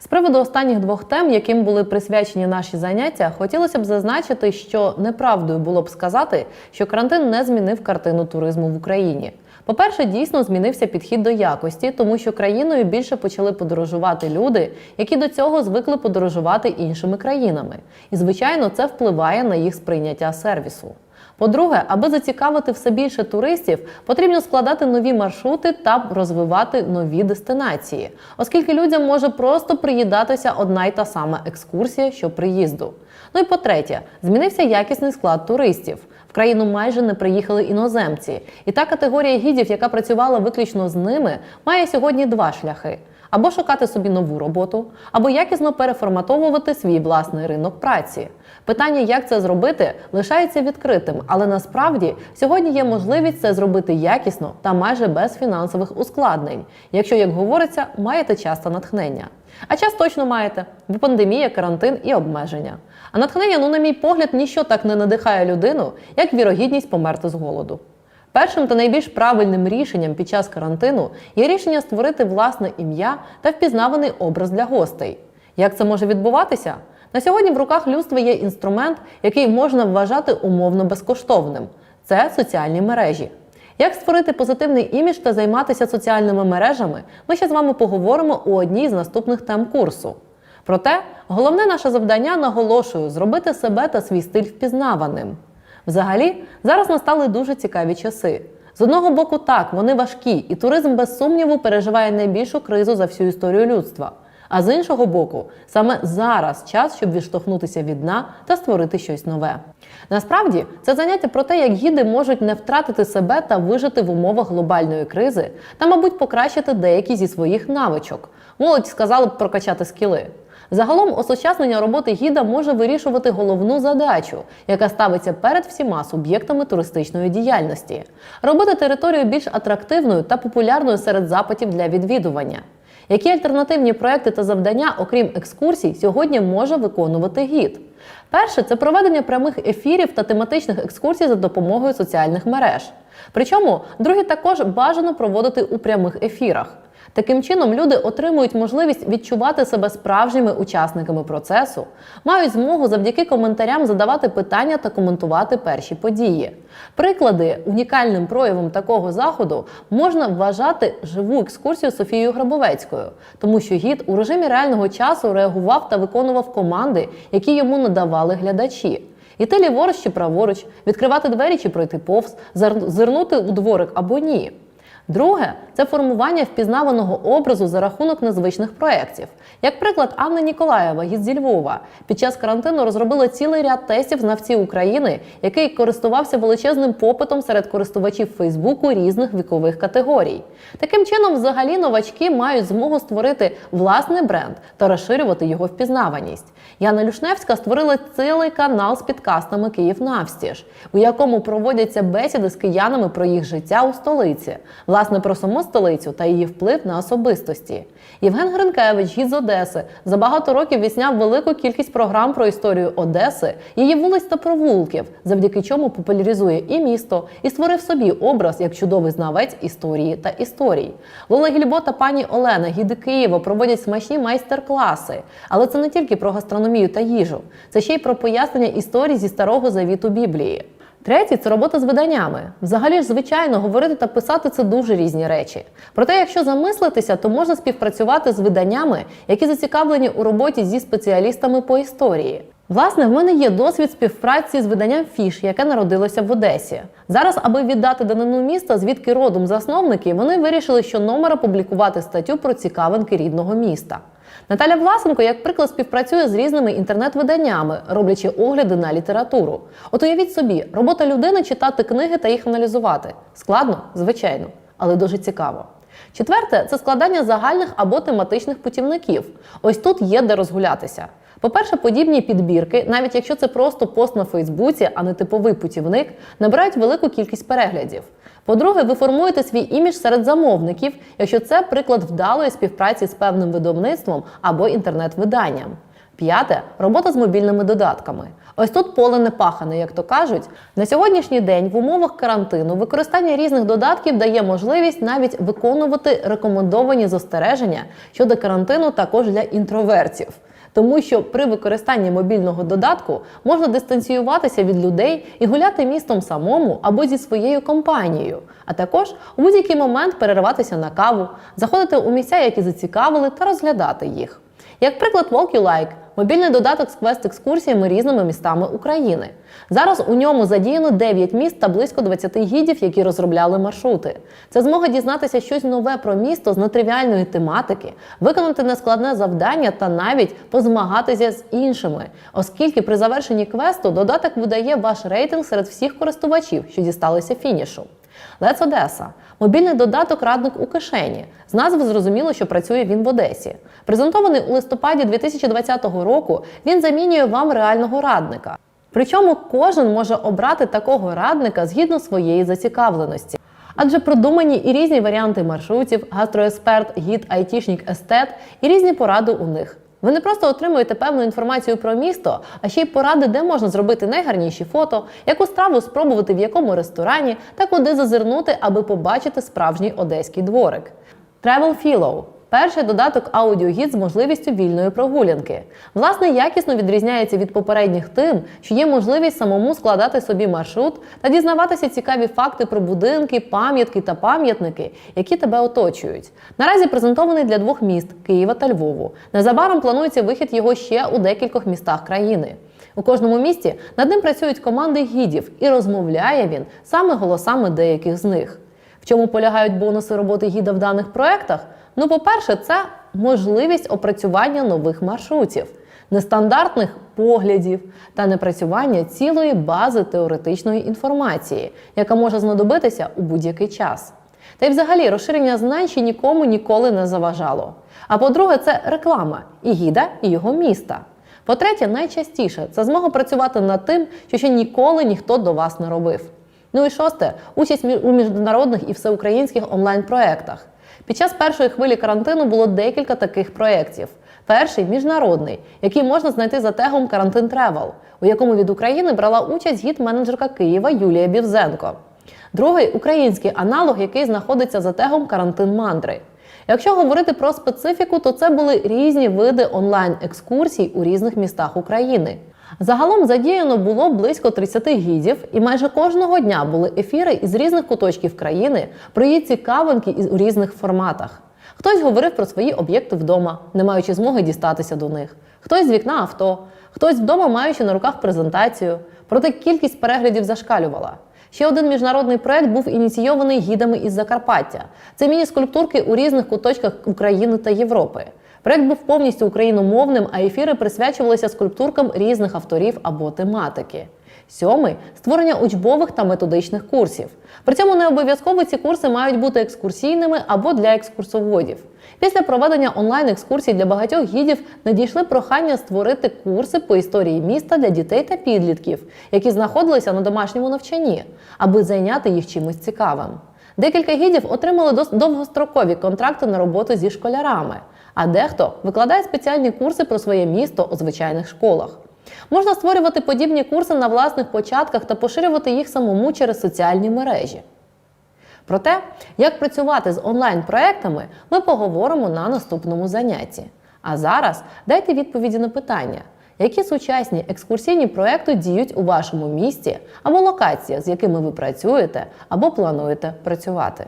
З приводу останніх двох тем, яким були присвячені наші заняття, хотілося б зазначити, що неправдою було б сказати, що карантин не змінив картину туризму в Україні. По-перше, дійсно змінився підхід до якості, тому що країною більше почали подорожувати люди, які до цього звикли подорожувати іншими країнами. І, звичайно, це впливає на їх сприйняття сервісу. По-друге, аби зацікавити все більше туристів, потрібно складати нові маршрути та розвивати нові дестинації, оскільки людям може просто приїдатися одна й та сама екскурсія, що приїзду. Ну і по-третє, змінився якісний склад туристів. В країну майже не приїхали іноземці, і та категорія гідів, яка працювала виключно з ними, має сьогодні два шляхи: або шукати собі нову роботу, або якісно переформатовувати свій власний ринок праці. Питання, як це зробити, лишається відкритим, але насправді сьогодні є можливість це зробити якісно та майже без фінансових ускладнень, якщо, як говориться, маєте час та натхнення. А час точно маєте, бо пандемія, карантин і обмеження. А натхнення, ну, на мій погляд, ніщо так не надихає людину, як вірогідність померти з голоду. Першим та найбільш правильним рішенням під час карантину є рішення створити власне ім'я та впізнаваний образ для гостей. Як це може відбуватися? На сьогодні в руках людства є інструмент, який можна вважати умовно безкоштовним це соціальні мережі. Як створити позитивний імідж та займатися соціальними мережами, ми ще з вами поговоримо у одній з наступних тем курсу. Проте головне наше завдання наголошую зробити себе та свій стиль впізнаваним. Взагалі, зараз настали дуже цікаві часи. З одного боку, так, вони важкі, і туризм без сумніву переживає найбільшу кризу за всю історію людства. А з іншого боку, саме зараз час, щоб відштовхнутися від дна та створити щось нове. Насправді, це заняття про те, як гіди можуть не втратити себе та вижити в умовах глобальної кризи, та, мабуть, покращити деякі зі своїх навичок. Молодь сказали б прокачати скіли. Загалом, осучаснення роботи гіда може вирішувати головну задачу, яка ставиться перед всіма суб'єктами туристичної діяльності робити територію більш атрактивною та популярною серед запитів для відвідування. Які альтернативні проекти та завдання, окрім екскурсій, сьогодні може виконувати гід? Перше це проведення прямих ефірів та тематичних екскурсій за допомогою соціальних мереж. Причому другі також бажано проводити у прямих ефірах. Таким чином, люди отримують можливість відчувати себе справжніми учасниками процесу, мають змогу завдяки коментарям задавати питання та коментувати перші події. Приклади унікальним проявом такого заходу можна вважати живу екскурсію Софією Грабовецькою, тому що гід у режимі реального часу реагував та виконував команди, які йому надавали глядачі. Іти ліворуч чи праворуч, відкривати двері чи пройти повз, зирнути у дворик або ні. Друге це формування впізнаваного образу за рахунок незвичних проєктів. Як приклад, Анна Ніколаєва гід зі Львова під час карантину розробила цілий ряд тестів знавці України, який користувався величезним попитом серед користувачів Фейсбуку різних вікових категорій. Таким чином, взагалі, новачки мають змогу створити власний бренд та розширювати його впізнаваність. Яна Люшневська створила цілий канал з підкастами Київ Навстіж, у якому проводяться бесіди з киянами про їх життя у столиці, власне про саму столицю та її вплив на особистості. Євген Гринкевич, гід з Одеси, за багато років відсняв велику кількість програм про історію Одеси, її вулиць та провулків, завдяки чому популяризує і місто, і створив собі образ як чудовий знавець історії та історій. Лола Гільбо та пані Олена, гіди Києва, проводять смачні майстер-класи. Але це не тільки про гастрономію та їжу, це ще й про пояснення історій зі старого завіту Біблії. Третє це робота з виданнями. Взагалі ж, звичайно, говорити та писати це дуже різні речі. Проте, якщо замислитися, то можна співпрацювати з виданнями, які зацікавлені у роботі зі спеціалістами по історії. Власне, в мене є досвід співпраці з виданням Фіш, яке народилося в Одесі. Зараз, аби віддати данину міста, звідки родом засновники, вони вирішили, що номер опублікувати статтю про цікавинки рідного міста. Наталя Власенко, як приклад, співпрацює з різними інтернет-виданнями, роблячи огляди на літературу. От уявіть собі, робота людини читати книги та їх аналізувати. Складно, звичайно, але дуже цікаво. Четверте це складання загальних або тематичних путівників. Ось тут є де розгулятися. По-перше, подібні підбірки, навіть якщо це просто пост на Фейсбуці, а не типовий путівник, набирають велику кількість переглядів. По-друге, ви формуєте свій імідж серед замовників, якщо це приклад вдалої співпраці з певним видавництвом або інтернет-виданням. П'яте робота з мобільними додатками. Ось тут поле не пахане, як то кажуть. На сьогоднішній день в умовах карантину використання різних додатків дає можливість навіть виконувати рекомендовані застереження щодо карантину також для інтровертів. Тому що при використанні мобільного додатку можна дистанціюватися від людей і гуляти містом самому або зі своєю компанією, а також у будь-який момент перериватися на каву, заходити у місця, які зацікавили, та розглядати їх. Як приклад, Walk You Like – мобільний додаток з квест-екскурсіями різними містами України. Зараз у ньому задіяно 9 міст та близько 20 гідів, які розробляли маршрути. Це змога дізнатися щось нове про місто з нетривіальної тематики, виконати нескладне завдання та навіть позмагатися з іншими, оскільки при завершенні квесту додаток видає ваш рейтинг серед всіх користувачів, що дісталися фінішу. Let's Odessa – мобільний додаток радник у кишені. З назви зрозуміло, що працює він в Одесі. Презентований у листопаді 2020 року, він замінює вам реального радника. Причому кожен може обрати такого радника згідно своєї зацікавленості. Адже продумані і різні варіанти маршрутів, гастроексперт, гід, айтішник, естет і різні поради у них. Ви не просто отримуєте певну інформацію про місто, а ще й поради, де можна зробити найгарніші фото, яку страву спробувати в якому ресторані та куди зазирнути, аби побачити справжній одеський дворик. Travel Philo – перший додаток аудіогід з можливістю вільної прогулянки. Власне, якісно відрізняється від попередніх тим, що є можливість самому складати собі маршрут та дізнаватися цікаві факти про будинки, пам'ятки та пам'ятники, які тебе оточують. Наразі презентований для двох міст Києва та Львову. Незабаром планується вихід його ще у декількох містах країни. У кожному місті над ним працюють команди гідів, і розмовляє він саме голосами деяких з них. В чому полягають бонуси роботи гіда в даних проектах? Ну, по-перше, це можливість опрацювання нових маршрутів, нестандартних поглядів та напрацювання цілої бази теоретичної інформації, яка може знадобитися у будь-який час. Та й взагалі розширення знань ще нікому ніколи не заважало. А по-друге, це реклама і гіда, і його міста. По-третє, найчастіше це змога працювати над тим, що ще ніколи ніхто до вас не робив. Ну і шосте участь у міжнародних і всеукраїнських онлайн-проектах. Під час першої хвилі карантину було декілька таких проєктів. Перший міжнародний, який можна знайти за тегом Карантин Тревел, у якому від України брала участь гід-менеджерка Києва Юлія Бівзенко. Другий український аналог, який знаходиться за тегом Карантин Мандри. Якщо говорити про специфіку, то це були різні види онлайн-екскурсій у різних містах України. Загалом задіяно було близько 30 гідів, і майже кожного дня були ефіри із різних куточків країни про її цікавинки із- різних форматах. Хтось говорив про свої об'єкти вдома, не маючи змоги дістатися до них. Хтось з вікна авто, хтось вдома маючи на руках презентацію. Проте кількість переглядів зашкалювала. Ще один міжнародний проект був ініційований гідами із Закарпаття. Це міні-скульптурки у різних куточках України та Європи. Проект був повністю україномовним, а ефіри присвячувалися скульптуркам різних авторів або тематики. Сьомий створення учбових та методичних курсів. При цьому не обов'язково ці курси мають бути екскурсійними або для екскурсоводів. Після проведення онлайн-екскурсій для багатьох гідів надійшли прохання створити курси по історії міста для дітей та підлітків, які знаходилися на домашньому навчанні, аби зайняти їх чимось цікавим. Декілька гідів отримали довгострокові контракти на роботу зі школярами, а дехто викладає спеціальні курси про своє місто у звичайних школах. Можна створювати подібні курси на власних початках та поширювати їх самому через соціальні мережі. Про те, як працювати з онлайн-проектами, ми поговоримо на наступному занятті. А зараз дайте відповіді на питання, які сучасні екскурсійні проекти діють у вашому місті або локаціях, з якими ви працюєте або плануєте працювати.